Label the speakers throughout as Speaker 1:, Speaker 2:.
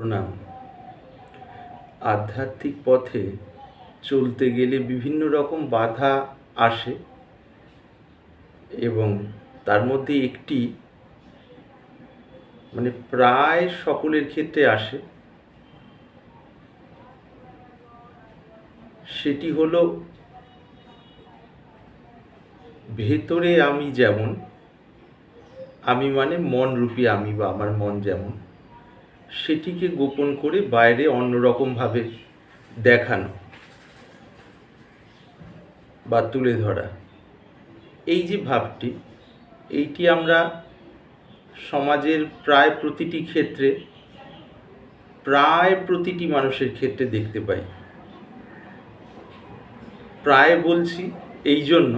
Speaker 1: প্রণাম। আধ্যাত্মিক পথে চলতে গেলে বিভিন্ন রকম বাধা আসে এবং তার মধ্যে একটি মানে প্রায় সকলের ক্ষেত্রে আসে। সেটি হলো ভেতরে আমি যেমন, আমি মানে মন রূপী আমি বা আমার মন যেমন। সেটিকে গোপন করে বাইরে অন্যরকমভাবে দেখানো বা তুলে ধরা। এই যে ভাবটি, এইটি আমরা সমাজের প্রায় প্রতিটি ক্ষেত্রে, প্রায় প্রতিটি মানুষের ক্ষেত্রে দেখতে পাই। প্রায় বলছি এই জন্য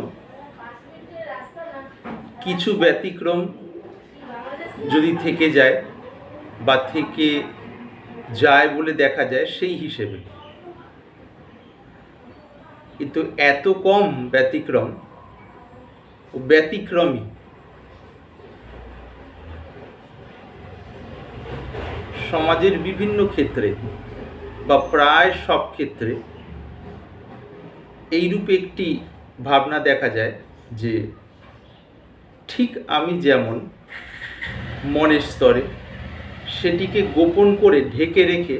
Speaker 1: কিছু ব্যতিক্রম যদি থেকে যায় বা থেকে যায় বলে দেখা যায় সেই হিসেবে। কিন্তু এত কম ব্যতিক্রম ও ব্যতিক্রমী। সমাজের বিভিন্ন ক্ষেত্রে বা প্রায় সব ক্ষেত্রে এইরূপে একটি ভাবনা দেখা যায় যে ঠিক আমি যেমন মনের স্তরে সেটিকে গোপন করে ঢেকে রেখে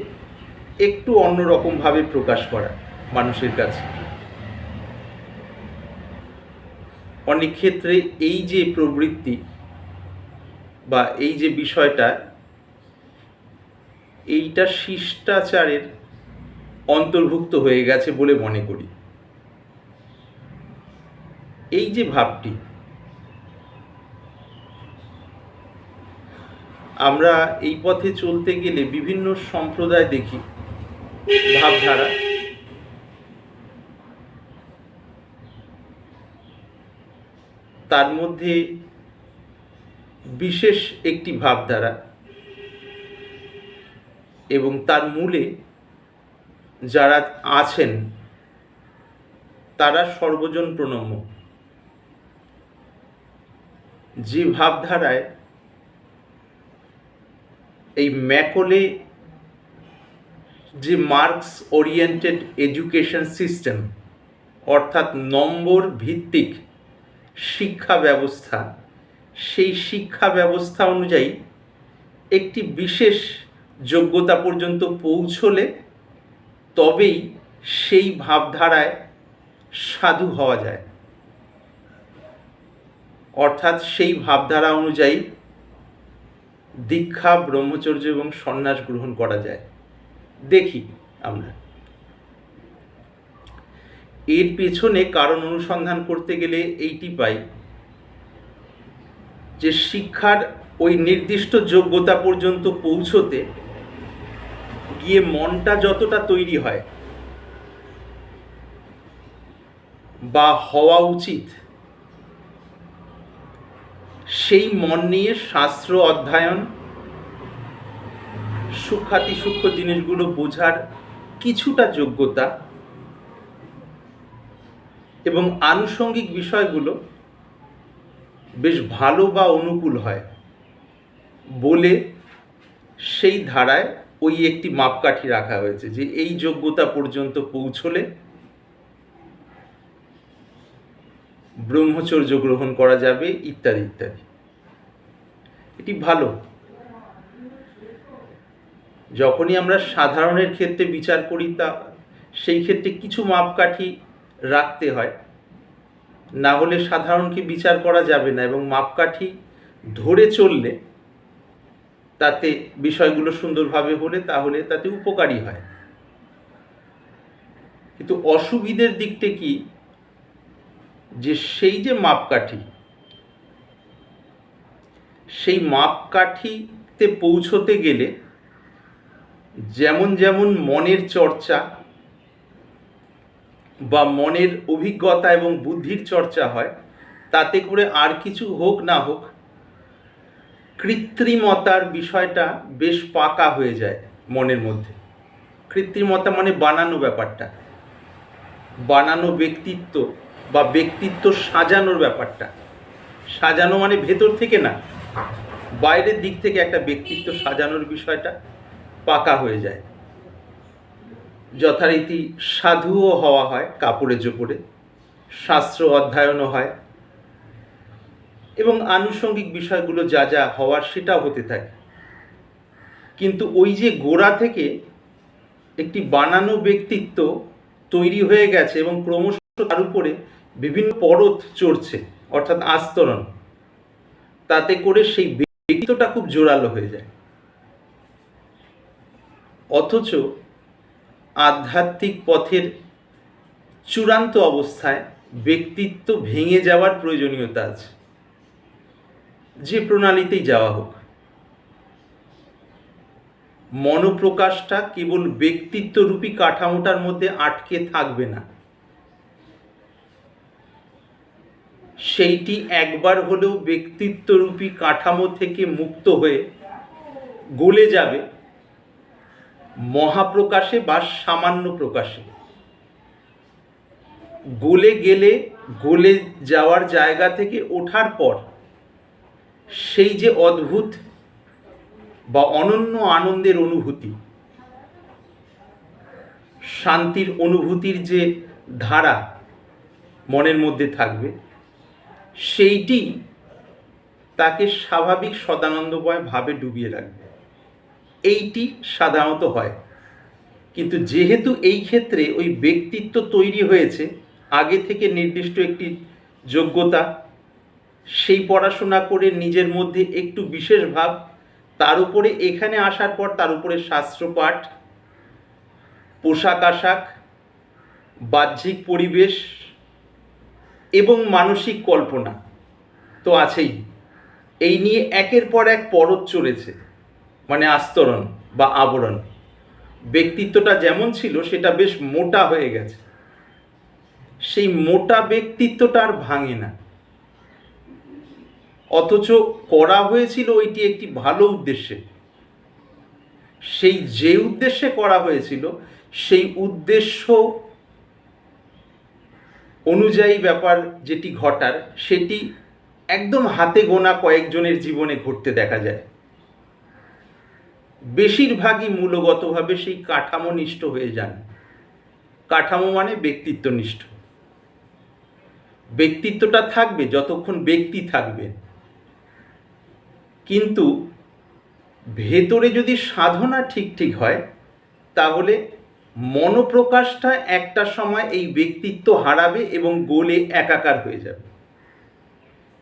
Speaker 1: একটু অন্যরকমভাবে প্রকাশ করা মানুষের কাছে। অনেক ক্ষেত্রে এই যে প্রবৃত্তি বা এই যে বিষয়টা, এইটা শিষ্টাচারের অন্তর্ভুক্ত হয়ে গেছে বলে মনে করি। এই যে ভাবটি আমরা এই পথে চলতে গেলে বিভিন্ন সম্প্রদায় দেখি, ভাবধারা। তার মধ্যে বিশেষ একটি ভাবধারা এবং তার মূলে যারা আছেন, তারা সর্বজন প্রণম্য। যে ভাবধারায় এই ম্যাকলে যে মার্কস ওরিয়েন্টেড এডুকেশন সিস্টেম, অর্থাৎ নম্বর ভিত্তিক শিক্ষা ব্যবস্থা, সেই শিক্ষা ব্যবস্থা অনুযায়ী একটি বিশেষ যোগ্যতা পর্যন্ত পৌঁছলে তবেই সেই ভাবধারায় সাধু হওয়া যায়। অর্থাৎ সেই ভাবধারা অনুযায়ী দীক্ষা, ব্রহ্মচর্য এবং সন্ন্যাস গ্রহণ করা যায়। দেখি আমরা। এর পেছনে কারণ অনুসন্ধান করতে গেলে এইটি পাই যে শিক্ষার ওই নির্দিষ্ট যোগ্যতা পর্যন্ত পৌঁছতে গিয়ে মনটা যতটা তৈরি হয় বা হওয়া উচিত সেই মন নিয়ে শাস্ত্র অধ্যয়ন সূক্ষাতি সূক্ষ্ম জিনিসগুলো বোঝার কিছুটা যোগ্যতা এবং আনুষঙ্গিক বিষয়গুলো বেশ ভালো বা অনুকূল হয় বলে সেই ধারায় ওই একটি মাপকাঠি রাখা হয়েছে যে এই যোগ্যতা পর্যন্ত পৌঁছলে ব্রহ্মচর্য গ্রহণ করা যাবে, ইত্যাদি ইত্যাদি। এটি ভালো। যখনই আমরা সাধারণের ক্ষেত্রে বিচার করি, তা সেই ক্ষেত্রে কিছু মাপকাঠি রাখতে হয়। না হলে সাধারণকে বিচার করা যাবে না এবং মাপকাঠি ধরে চললে তাতে বিষয়গুলো সুন্দরভাবে হলে তাহলে তাতে উপকারী হয়। কিন্তু অসুবিধের দিকটা কি? যে সেই যে মাপকাঠি, সেই মাপকাঠিতে পৌঁছতে গেলে যেমন যেমন মনের চর্চা বা মনের অভিজ্ঞতা এবং বুদ্ধির চর্চা হয়, তাতে করে আর কিছু হোক না হোক, কৃত্রিমতার বিষয়টা বেশ পাকা হয়ে যায় মনের মধ্যে। কৃত্রিমতা মানে বানানো ব্যাপারটা, বানানো ব্যক্তিত্ব বা ব্যক্তিত্ব সাজানোর ব্যাপারটা। সাজানো মানে ভেতর থেকে না, বাইরের দিক থেকে একটা ব্যক্তিত্ব সাজানোর বিষয়টা পাকা হয়ে যায়। যথারীতি সাধুও হওয়া হয়, কাপড়ে চোপড়ে, শাস্ত্র অধ্যয়নও হয় এবং আনুষঙ্গিক বিষয়গুলো যা যা হওয়ার সেটাও হতে থাকে। কিন্তু ওই যে গোড়া থেকে একটি বানানো ব্যক্তিত্ব তৈরি হয়ে গেছে এবং ক্রমশ তার উপরে বিভিন্ন পরত চড়ছে, অর্থাৎ আস্তরণ। তাতে করে সেই ব্যক্তিত্বটা খুব জোরালো হয়ে যায়। অথচ আধ্যাত্মিক পথের চূড়ান্ত অবস্থায় ব্যক্তিত্ব ভেঙে যাওয়ার প্রয়োজনীয়তা আছে। যে প্রণালীতেই যাওয়া হোক। মনোপ্রকাশটা কেবল ব্যক্তিত্বরূপী কাঠামোটার মধ্যে আটকে থাকবে না। সেইটি একবার হলেও ব্যক্তিত্বরূপী কাঠামো থেকে মুক্ত হয়ে গলে যাবে মহাপ্রকাশে বা সামান্য প্রকাশে। গলে গেলে, গলে যাওয়ার জায়গা থেকে ওঠার পর সেই যে অদ্ভুত বা অনন্য আনন্দের অনুভূতি, শান্তির অনুভূতির যে ধারা মনের মধ্যে থাকবে সেইটি তাকে স্বাভাবিক সদানন্দময় ভাবে ডুবিয়ে রাখবে। এইটি সাধারণত হয়। কিন্তু যেহেতু এই ক্ষেত্রে ওই ব্যক্তিত্ব তৈরি হয়েছে, আগে থেকে নির্দিষ্ট একটি যোগ্যতা, সেই পড়াশোনা করে নিজের মধ্যে একটু বিশেষ ভাব, তার উপরে এখানে আসার পর তার উপরে শাস্ত্রপাঠ, পোশাক আশাক, বাহ্যিক পরিবেশ এবং মানসিক কল্পনা তো আছেই। এই নিয়ে একের পর এক পরত চলেছে মানে আস্তরণ বা আবরণ। ব্যক্তিত্বটা যেমন ছিল, সেটা বেশ মোটা হয়ে গেছে। সেই মোটা ব্যক্তিত্বটা আর ভাঙে না। অথচ করা হয়েছিল ওইটি একটি ভালো উদ্দেশ্যে। সেই যে উদ্দেশ্যে করা হয়েছিল, সেই উদ্দেশ্য অনুযায়ী ব্যাপার যেটি ঘটার, সেটি একদম হাতে গোনা কয়েকজনের জীবনে ঘটতে দেখা যায়। বেশিরভাগই মূলগতভাবে সেই কাঠামো নিষ্ঠ হয়ে যান। কাঠামো মানে ব্যক্তিত্বনিষ্ঠ। ব্যক্তিত্বটা থাকবে, যতক্ষণ ব্যক্তি থাকবে। কিন্তু ভেতরে যদি সাধনা ঠিক ঠিক হয়, তাহলে মনোপ্রকাশটা একটা সময় এই ব্যক্তিত্ব হারাবে এবং গোলে একাকার হয়ে যাবে।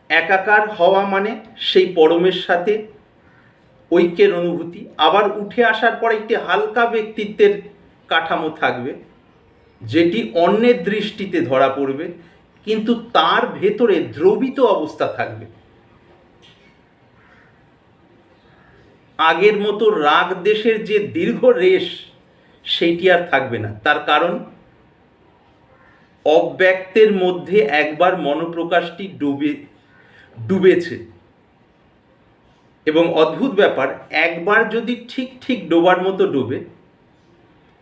Speaker 1: একাকার হওয়া মানে সেই পরমের সাথে ঐক্যের অনুভূতি। আবার উঠে আসার পর একটি হালকা ব্যক্তিত্বের কাঠামো থাকবে, যেটি অন্যের দৃষ্টিতে ধরা পড়বে, কিন্তু তার ভেতরে দ্রবিত অবস্থা থাকবে। আগের মতো রাগ দেশের যে দীর্ঘ রেশ সেইটি আর থাকবে না। তার কারণ, অব্যক্তের মধ্যে একবার মনোপ্রকাশটি ডুবে, ডুবেছে। এবং অদ্ভুত ব্যাপার, একবার যদি ঠিক ঠিক ডোবার মতো ডুবে,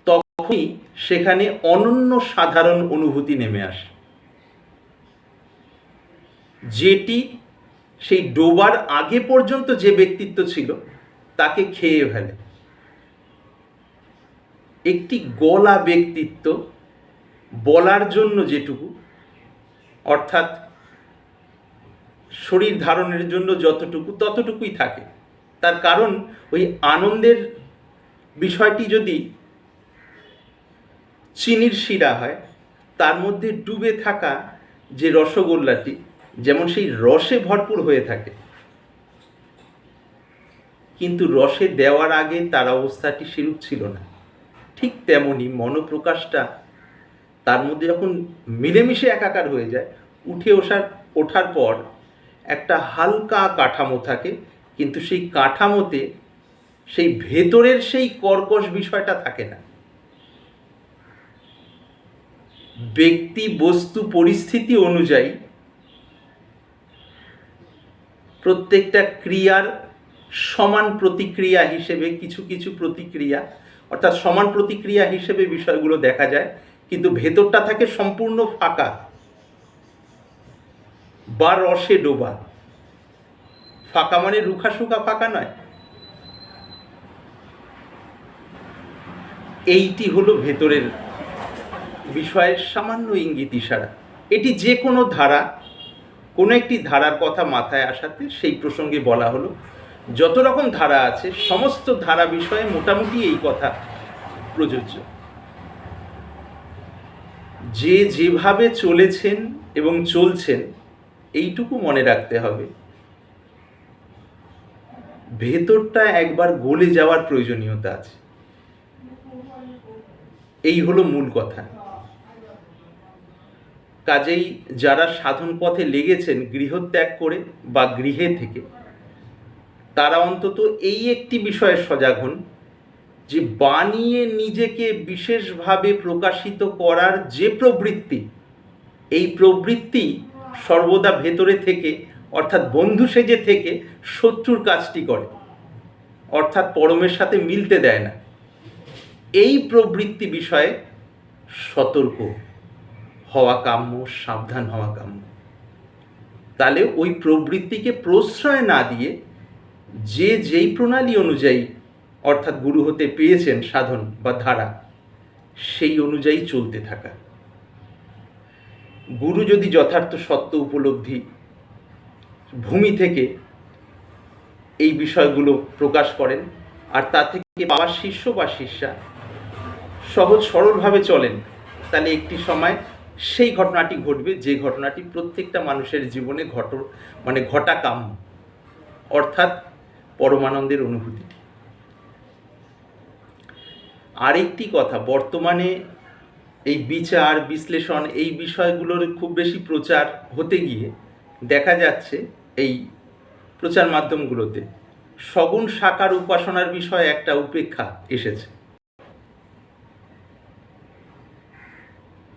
Speaker 1: তখনই সেখানে অনন্য সাধারণ অনুভূতি নেমে আসে। যেটি সেই ডোবার আগে পর্যন্ত যে ব্যক্তিত্ব ছিল, তাকে খেয়ে ফেলে। একটি গলা ব্যক্তিত্ব বলার জন্য যেটুকু, অর্থাৎ শরীর ধারণের জন্য যতটুকু, ততটুকুই থাকে। তার কারণ, ওই আনন্দের বিষয়টি যদি চিনির শিরা হয়, তার মধ্যে ডুবে থাকা যে রসগোল্লাটি, যেমন সেই রসে ভরপুর হয়ে থাকে, কিন্তু রসে দেওয়ার আগে তার অবস্থাটি সেরূপ ছিল না। ঠিক তেমনই মনোপ্রকাশটা তার মধ্যে যখন মিলেমিশে একাকার হয়ে যায়, উঠে ওঠার ওঠার পর একটা হালকা কাঠামো থাকে, কিন্তু সেই কাঠামোতে সেই ভেতরের সেই কর্কশ বিষয়টা থাকে না। ব্যক্তি বস্তু পরিস্থিতি অনুযায়ী প্রত্যেকটা ক্রিয়ার সমান প্রতিক্রিয়া হিসেবে কিছু কিছু প্রতিক্রিয়া অর্থাৎ সমান প্রতিক্রিয়া হিসেবে বিষয়গুলো দেখা যায়, কিন্তু ভেতরটা থাকে সম্পূর্ণ ফাঁকা বা রসে ডোবা। ফাঁকা মানে রুখা সুখা ফাঁকা নয়। এইটি হলো ভেতরের বিষয়ের সামান্য ইঙ্গিত ইশারা। এটি যে কোনো ধারা, কোনো একটি ধারার কথা মাথায় আসাতে সেই প্রসঙ্গে বলা হলো যত রকম ধারা আছে, সমস্ত ধারা বিষয়ে মোটামুটি এই কথা প্রযোজ্য। যে যেভাবে চলেছেন এবং চলছেন, এইটুকু মনে রাখতে হবে। ভেতরটা একবার গলে যাওয়ার প্রয়োজনীয়তা আছে। এই হলো মূল কথা। কাজেই যারা সাধন পথে লেগেছেন, গৃহত্যাগ করে বা গৃহে থেকে তারা অন্তত এই একটি বিষয়ে সজাগ হন যে বানিয়ে নিজেকে বিশেষভাবে প্রকাশিত করার যে প্রবৃত্তি, এই প্রবৃত্তি সর্বদা ভেতরে থেকে, অর্থাৎ বন্ধু সেজে থেকে শত্রুর কাজটি করে, অর্থাৎ পরমের সাথে মিলতে দেয় না। এই প্রবৃত্তি বিষয়ে সতর্ক হওয়া কাম্য, সাবধান হওয়া কাম্য। তাহলে ওই প্রবৃত্তিকে প্রশ্রয় না দিয়ে যে যেই প্রণালী অনুযায়ী অর্থাৎ গুরু হতে পেয়েছেন সাধন বা ধারা, সেই অনুযায়ী চলতে থাকা। গুরু যদি যথার্থ সত্য উপলব্ধি ভূমি থেকে এই বিষয়গুলো প্রকাশ করেন আর তা থেকে বাবার শিষ্য বা শিষ্যা সহজ সরলভাবে চলেন, তাহলে একটি সময় সেই ঘটনাটি ঘটবে, যে ঘটনাটি প্রত্যেকটা মানুষের জীবনে ঘট মানে ঘটা কাম্য। অর্থাৎ পরমানন্দের অনুভূতি আরেকটি কথা, বর্তমানে এই বিচার, বিশ্লেষণ এই বিষয়গুলোর খুব বেশি প্রচার হতে গিয়ে দেখা যাচ্ছে এই প্রচার মাধ্যমগুলোতে সগুণ সাকার উপাসনার বিষয়ে একটা উপেক্ষা এসেছে।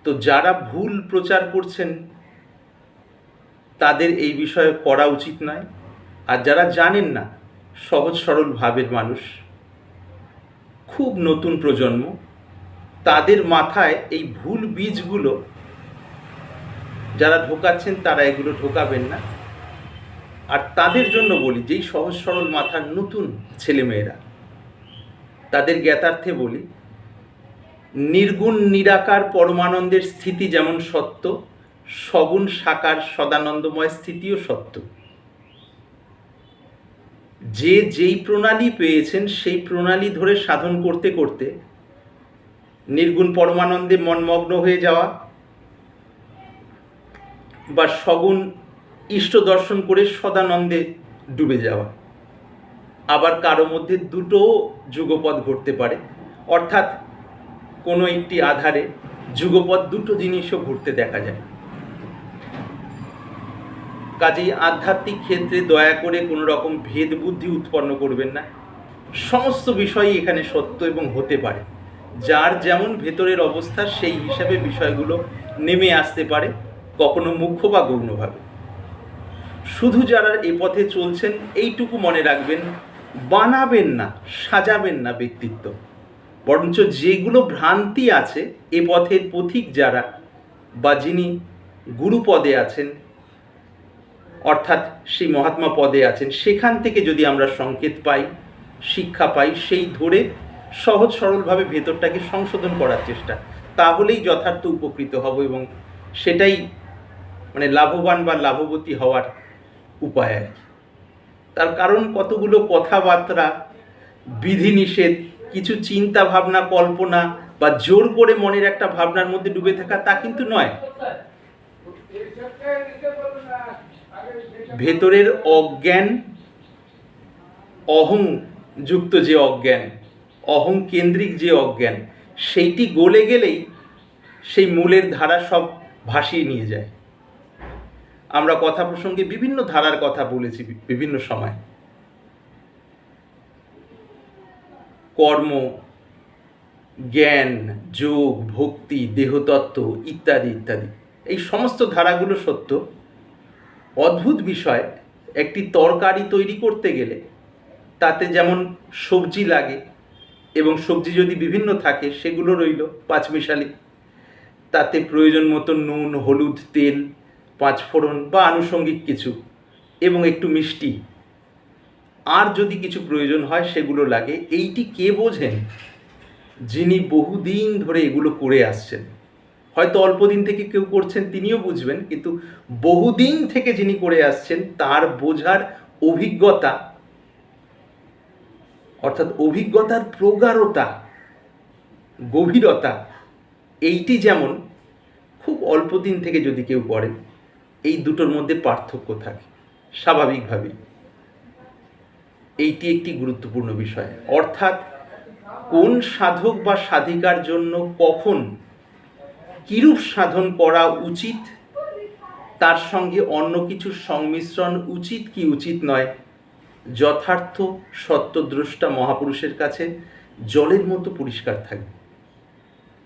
Speaker 1: তো যারা ভুল প্রচার করছেন, তাদের এই বিষয়ে করা উচিত নয়। আর যারা জানেন না সহজ সরল ভাবের মানুষ। খুব নতুন প্রজন্ম। তাদের মাথায় এই ভুল বীজগুলো যারা ঢোকাচ্ছেন তারা এগুলো ঢোকাবেন না। আর তাদের জন্য বলি, যেই সহজ সরল মাথার নতুন ছেলেমেয়েরা, তাদের জ্ঞাতার্থে বলি, নির্গুণ নিরাকার পরমানন্দের স্থিতি যেমন সত্য, সগুণ সাকার সদানন্দময় স্থিতিও সত্য। যে যেই প্রণালী পেয়েছেন, সেই প্রণালী ধরে সাধন করতে করতে নির্গুণ পরমানন্দে মনমগ্ন হয়ে যাওয়া বা সগুণ ইষ্ট দর্শন করে সদানন্দে ডুবে যাওয়া। আবার কারও মধ্যে দুটো যুগপদ ঘটতে পারে। অর্থাৎ কোনো একটি আধারে যুগপদ দুটো জিনিসও ঘুরতে দেখা যায়। কাজেই আধ্যাত্মিক ক্ষেত্রে দয়া করে কোনো রকম ভেদ বুদ্ধি উৎপন্ন করবেন না। সমস্ত বিষয়ই এখানে সত্য এবং হতে পারে। যার যেমন ভেতরের অবস্থা, সেই হিসাবে বিষয়গুলো নেমে আসতে পারে, কখনো মুখ্য বা গৌণভাবে। শুধু যারা এ পথে চলছেন, এইটুকু মনে রাখবেন, বানাবেন না, সাজাবেন না ব্যক্তিত্ব। বরঞ্চ যেগুলো ভ্রান্তি আছে, এ পথের পথিক যারা বা যিনি গুরুপদে আছেন অর্থাৎ সেই মহাত্মা পদে আছেন, সেখান থেকে যদি আমরা সংকেত পাই, শিক্ষা পাই, সেই ধরে সহজ সরলভাবে ভেতরটাকে সংশোধন করার চেষ্টা, তাহলেই যথার্থ উপকৃত হব এবং সেটাই মানে লাভবান বা লাভবতী হওয়ার উপায় আর কি। তার কারণ কতগুলো কথাবার্তা, বিধিনিষেধ, কিছু চিন্তা ভাবনা কল্পনা বা জোর করে মনের একটা ভাবনার মধ্যে ডুবে থাকা তা কিন্তু নয়। ভেতরের অজ্ঞান অহং যুক্ত যে অজ্ঞান অহং কেন্দ্রিক যে অজ্ঞান, সেইটি গলে গেলেই সেই মূলের ধারা সব ভাসিয়ে নিয়ে যায়। আমরা কথা প্রসঙ্গে বিভিন্ন ধারার কথা বলেছি বিভিন্ন সময়। কর্ম, জ্ঞান, যোগ, ভক্তি, দেহতত্ত্ব, ইত্যাদি ইত্যাদি, এই সমস্ত ধারাগুলো সত্য। অদ্ভুত বিষয়, একটি তরকারি তৈরি করতে গেলে তাতে যেমন সবজি লাগে এবং সবজি যদি বিভিন্ন থাকে সেগুলো রইল পাঁচমিশালি। তাতে প্রয়োজন মতো নুন, হলুদ, তেল, পাঁচফোড়ন বা আনুষঙ্গিক কিছু এবং একটু মিষ্টি। আর যদি কিছু প্রয়োজন হয় সেগুলো লাগে। এইটি কে বোঝেন? যিনি বহুদিন ধরে এগুলো করে আসছেন। হয়তো অল্প দিন থেকে কেউ করছেন, তিনিও বুঝবেন, কিন্তু বহুদিন থেকে যিনি করে আসছেন, তার বোঝার অভিজ্ঞতা, অর্থাৎ অভিজ্ঞতার প্রগাঢ়তা, গভীরতা, এইটি যেমন, খুব অল্প দিন থেকে যদি কেউ করে এই দুটোর মধ্যে পার্থক্য থাকে, স্বাভাবিকভাবেই। এইটি একটি গুরুত্বপূর্ণ বিষয়। অর্থাৎ কোন সাধক বা সাধিকার জন্য কখন কিরূপ সাধন করা উচিত? তার সঙ্গে অন্য কিছুর সংমিশ্রণ উচিত কি উচিত নয়? যথার্থ সত্যদ্রষ্টা মহাপুরুষের কাছে জলের মতো পরিষ্কার থাকবে।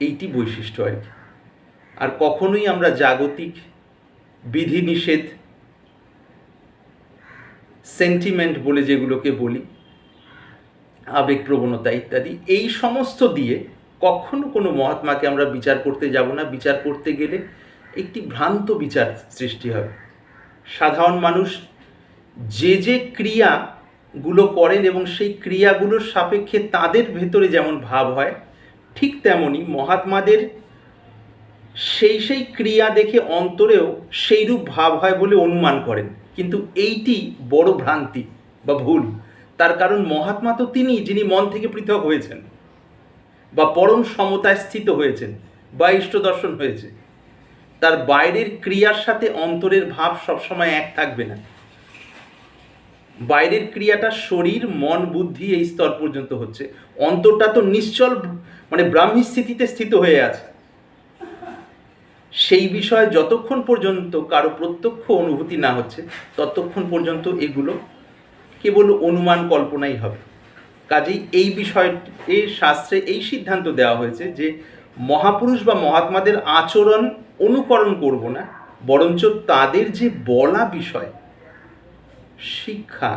Speaker 1: এইটি বৈশিষ্ট্য আর কি। আর কখনোই আমরা জাগতিক বিধিনিষেধ সেন্টিমেন্ট বলে যেগুলোকে বলি, আবেগপ্রবণতা ইত্যাদি, এই সমস্ত দিয়ে কখনো কোনো মহাত্মাকে আমরা বিচার করতে যাব না। বিচার করতে গেলে একটি ভ্রান্ত বিচার সৃষ্টি হবে। সাধারণ মানুষ যে যে ক্রিয়াগুলো করেন এবং সেই ক্রিয়াগুলোর সাপেক্ষে তাদের ভেতরে যেমন ভাব হয়, ঠিক তেমনি মহাত্মাদের সেই সেই ক্রিয়া দেখে অন্তরেও সেইরূপ ভাব হয় বলে অনুমান করেন। কিন্তু এইটি বড় ভ্রান্তি বা ভুল। তার কারণ মহাত্মা তো তিনি যিনি মন থেকে পৃথক হয়েছেন। বা পরম সমতায় স্থিত হয়েছেন বা ইষ্ট দর্শন হয়েছে, তার বাইরের ক্রিয়ার সাথে অন্তরের ভাব সবসময় এক থাকবে না। বাইরের ক্রিয়াটা শরীর, মন, বুদ্ধি এই স্তর পর্যন্ত হচ্ছে। অন্তরটা তো নিশ্চল মানে ব্রাহ্মী স্থিতিতে স্থিত হয়ে আছে। সেই বিষয়ে যতক্ষণ পর্যন্ত কারও প্রত্যক্ষ অনুভূতি না হচ্ছে, ততক্ষণ পর্যন্ত এগুলো কেবল অনুমান কল্পনাই হবে। কাজেই এই বিষয়টি শাস্ত্রে এই সিদ্ধান্ত দেওয়া হয়েছে যে মহাপুরুষ বা মহাত্মাদের আচরণ অনুকরণ করব না, বরঞ্চ তাদের যে বলা বিষয়, শিক্ষা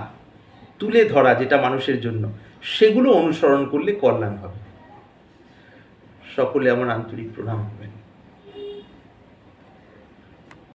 Speaker 1: তুলে ধরা যেটা মানুষের জন্য, সেগুলো অনুসরণ করলে কল্যাণ হবে। সকলে আমার আন্তরিক প্রণাম।